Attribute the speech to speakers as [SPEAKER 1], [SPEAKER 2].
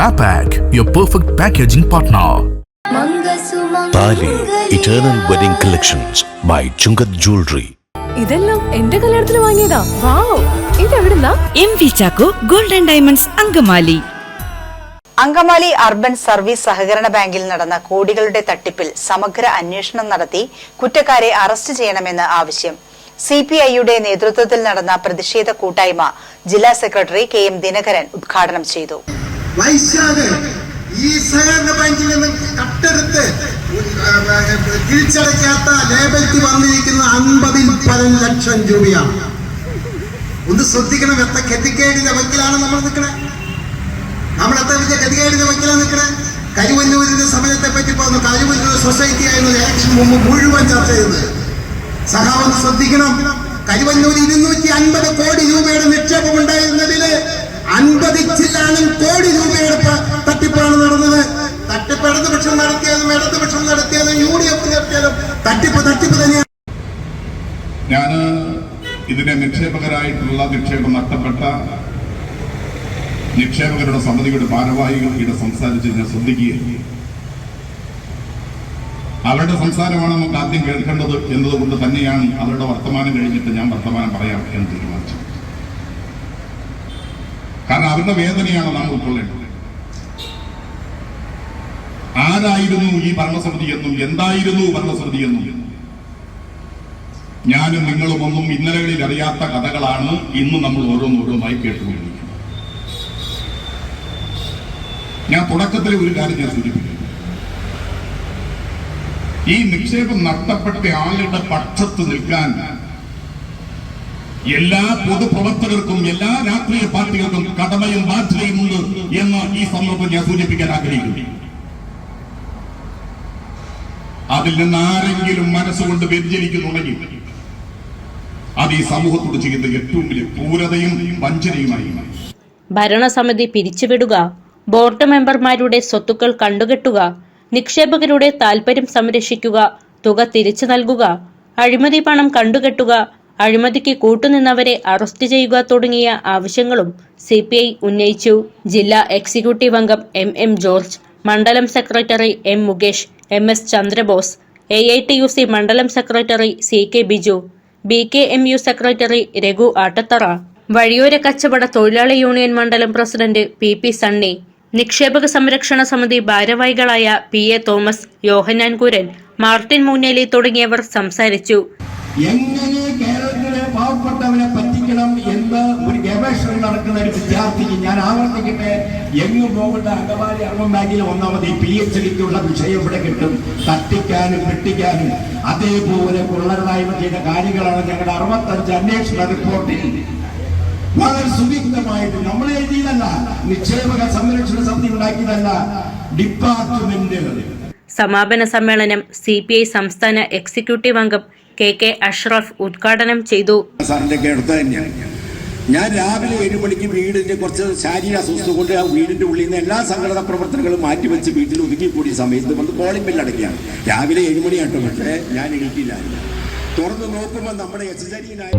[SPEAKER 1] MAPAC, your perfect packaging partner.
[SPEAKER 2] Thali eternal wedding collections by Chungath jewellery
[SPEAKER 3] ഇതെല്ലാം എന്റെ കല്യാണത്തിന് വാങ്ങിയതാ. Wow. ഇതെവിടുന്നാ
[SPEAKER 4] M V Chacko golden diamonds Angamaly.
[SPEAKER 5] Angamaly urban service സഹകരണ ബാങ്കിൽ നടന്ന കോടികളുടെ തട്ടിപ്പിൽ സമഗ്ര അന്വേഷണം നടത്തി കുറ്റക്കാരെ അറസ്റ്റ് ചെയ്യണമെന്ന് ആവശ്യം. സി പി ഐയുടെ നേതൃത്വത്തിൽ നടന്ന പ്രതിഷേധ കൂട്ടായ്മ ജില്ലാ സെക്രട്ടറി കെ എം ദിനകരൻ ഉദ്ഘാടനം ചെയ്തു.
[SPEAKER 6] വൈശാഖ് ഈ സഹകരണ ബാങ്കിൽ നിന്ന് കട്ടെടുത്ത് തിരിച്ചടയ്ക്കാത്ത ലേബൽക്ക് വന്നിരിക്കുന്ന അൻപതിൽ പതിനഞ്ച് ലക്ഷം രൂപയാണ്. ഒന്ന് ശ്രദ്ധിക്കണം എത്ര ഗതികേടിന്റെ വക്കിലാണ് നമ്മൾ നിൽക്കണേ. നമ്മൾ എത്ര വലിയ ഗതികേടിന്റെ വക്കിലാണ് നിൽക്കണേ. കരുവന്നൂരിന്റെ സമയത്തെ പറ്റി പോകുന്നു കരുവന്നൂർ സൊസൈറ്റി ആയിരുന്നു ഇലക്ഷൻ മുമ്പ് മുഴുവൻ ചർച്ച ചെയ്തത്. സഹാവ് ശ്രദ്ധിക്കണം. കരുവന്നൂർ ഇരുന്നൂറ്റി അൻപത് കോടി രൂപയുടെ നിക്ഷേപം ഉണ്ടായിരുന്നതിൽ അൻപത് ചില്ലാനും കോടി രൂപയുടെ തട്ടിപ്പാണ് നടന്നത്. തട്ടിപ്പ് ഇടതുപക്ഷം നടത്തിയതും ഇടതുപക്ഷം നടത്തിയതും യു ഡി എഫ് നടത്തിയതും തട്ടിപ്പ് തട്ടിപ്പ് തന്നെയാണ്.
[SPEAKER 7] ഞാൻ ഇതിന്റെ നിക്ഷേപകരായിട്ടുള്ള നിക്ഷേപം നഷ്ടപ്പെട്ട നിക്ഷേപകരുടെ സമിതിയുടെ ഭാരവാഹികൾ ഇവിടെ സംസാരിച്ച് ഞാൻ ശ്രദ്ധിക്കുകയാണ്. അവരുടെ സംസാരമാണ് നമുക്ക് ആദ്യം കേൾക്കേണ്ടത് എന്നതുകൊണ്ട് തന്നെയാണ് അവരുടെ വർത്തമാനം കഴിഞ്ഞിട്ട് ഞാൻ വർത്തമാനം പറയാം എന്ന് തീരുമാനിച്ചത്. കാരണം അവരുടെ വേദനയാണ് നാം ഉൾക്കൊള്ളേണ്ടത്. ആരായിരുന്നു ഈ ഭരണസമിതി എന്നും എന്തായിരുന്നു ഭരണസമിതി എന്നും? ഞാനും നിങ്ങളും ഒന്നും ഇന്നലകളിൽ അറിയാത്ത കഥകളാണ് ഇന്ന് നമ്മൾ ഓരോന്നോരോന്നായി കേട്ടുകൊണ്ടിരിക്കുന്നത്. ഞാൻ തുടക്കത്തിലെ ഒരു കാര്യം ഞാൻ സൂചിപ്പിക്കുന്നു. ഈ നിക്ഷേപം നഷ്ടപ്പെട്ട ആളുടെ പക്ഷത്ത് നിൽക്കാൻ എല്ലാ പൊതുപ്രവർത്തകർക്കും എല്ലാ രാഷ്ട്രീയ പാർട്ടികൾക്കും കടമയും ബാധ്യതയുമുണ്ട് എന്ന് ഈ സന്ദർഭം ഞാൻ സൂചിപ്പിക്കാൻ ആഗ്രഹിക്കുന്നു. അതിൽ നിന്ന് ആരെങ്കിലും മനസ്സുകൊണ്ട് വ്യതിചലിക്കുന്നുണ്ടെങ്കിൽ അത് ഈ സമൂഹത്തോട് ചെയ്യുന്ന ഏറ്റവും വലിയ ക്രൂരതയും വഞ്ചനയുമായി
[SPEAKER 8] ഭരണസമിതി പിരിച്ചുവിടുക ബോർഡ് മെമ്പർമാരുടെ സ്വത്തുക്കൾ കണ്ടുകെട്ടുക നിക്ഷേപകരുടെ താൽപര്യം സംരക്ഷിക്കുക തുക തിരിച്ചു നൽകുക അഴിമതി പണം കണ്ടുകെട്ടുക അഴിമതിക്ക് കൂട്ടുനിന്നവരെ അറസ്റ്റ് ചെയ്യുക തുടങ്ങിയ ആവശ്യങ്ങളും സി പി ഐ ഉന്നയിച്ചു. ജില്ലാ എക്സിക്യൂട്ടീവ് അംഗം എം എം ജോർജ് മണ്ഡലം secretary M Mukesh M S Chandrabose A I T U C മണ്ഡലം secretary C K Biju B K M U secretary Raghu Attathara. വഴിയോര കച്ചവട തൊഴിലാളി യൂണിയൻ മണ്ഡലം പ്രസിഡന്റ് പി പി സണ്ണി നിക്ഷേപക സംരക്ഷണ സമിതി ഭാരവാഹികളായ P A Thomas Yohannan Kuran Martin Moonneli തുടങ്ങിയവർ സംസാരിച്ചു.
[SPEAKER 9] എങ്ങനെ കേരളത്തിലെ പാവപ്പെട്ടവനെ പറ്റിക്കണം എന്ന് ഒരു ഗവേഷണം നടക്കുന്ന ഒരു വിദ്യാർത്ഥിക്ക് ഞാൻ ആവർത്തിക്കട്ടെ? എങ്ങും പോകേണ്ട അർമ്മം ബാങ്കിൽ ഒന്നാമത് പി എച്ച് ഡിക്കുള്ള വിഷയം ഇവിടെ കിട്ടും. തട്ടിക്കാനും വെട്ടിക്കാനും. അതേപോലെ കൊള്ളരുതായ്മ ചെയ്ത കാര്യങ്ങളാണ് ഞങ്ങളുടെ അറുപത്തഞ്ച് അന്വേഷണ റിപ്പോർട്ടിൽ. വളരെ സുവിഗ്ധമായിട്ട് നമ്മൾ എഴുതിയതല്ല നിക്ഷേപക സംരക്ഷണ സമിതി ഉണ്ടാക്കിയതല്ല ഡിപ്പാർട്ട്മെന്റ്.
[SPEAKER 8] സമാപന സമ്മേളനം സി പി ഐ സംസ്ഥാന എക്സിക്യൂട്ടീവ് അംഗം കെ കെ അഷ്റഫ് ഉദ്ഘാടനം ചെയ്തു.
[SPEAKER 9] ഞാൻ രാവിലെ ഏഴ് മണിക്ക് വീടിന്റെ കുറച്ച് ശാരീരിക അസ്വസ്ഥ കൊണ്ട് ആ വീടിന്റെ ഉള്ളിൽ നിന്ന് എല്ലാ സംഘടനാ പ്രവർത്തനങ്ങളും മാറ്റിവെച്ച് വീട്ടിൽ ഒതുങ്ങിക്കൂടിയ സമയത്ത് വന്ന് കോളിംഗ് ബെല്ല് അടയ്ക്കുകയാണ്. രാവിലെ ഏഴ് മണിയാട്ടോ പക്ഷേ ഞാൻ എണീറ്റില്ലായിരുന്നു തുറന്നു നോക്കുമ്പോൾ നമ്മുടെ എക്സസരീനായ